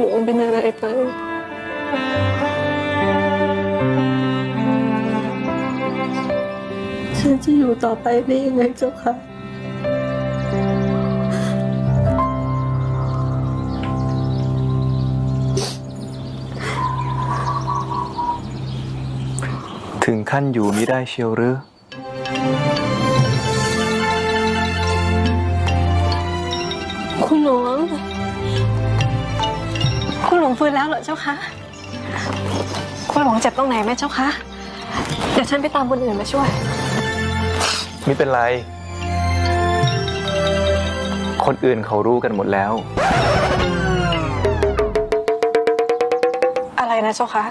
หลวงเป็นอะไรไปฉันจะอยู่ต่อไปได้ยังไงเจ้าคะถึงขั้นอยู่ไม่ได้เชียวหรือคุณหลวง งฟื้นแล้วเหรอเจ้าคะคุณหลวงเจ็บตรงไหนไหมเจ้าคะ เดี๋ยวฉันไปตามคนอื่นมาช่วย ไม่เป็นไร คนอื่นเขารู้กันหมดแล้ว อะไรนะเจ้าคะ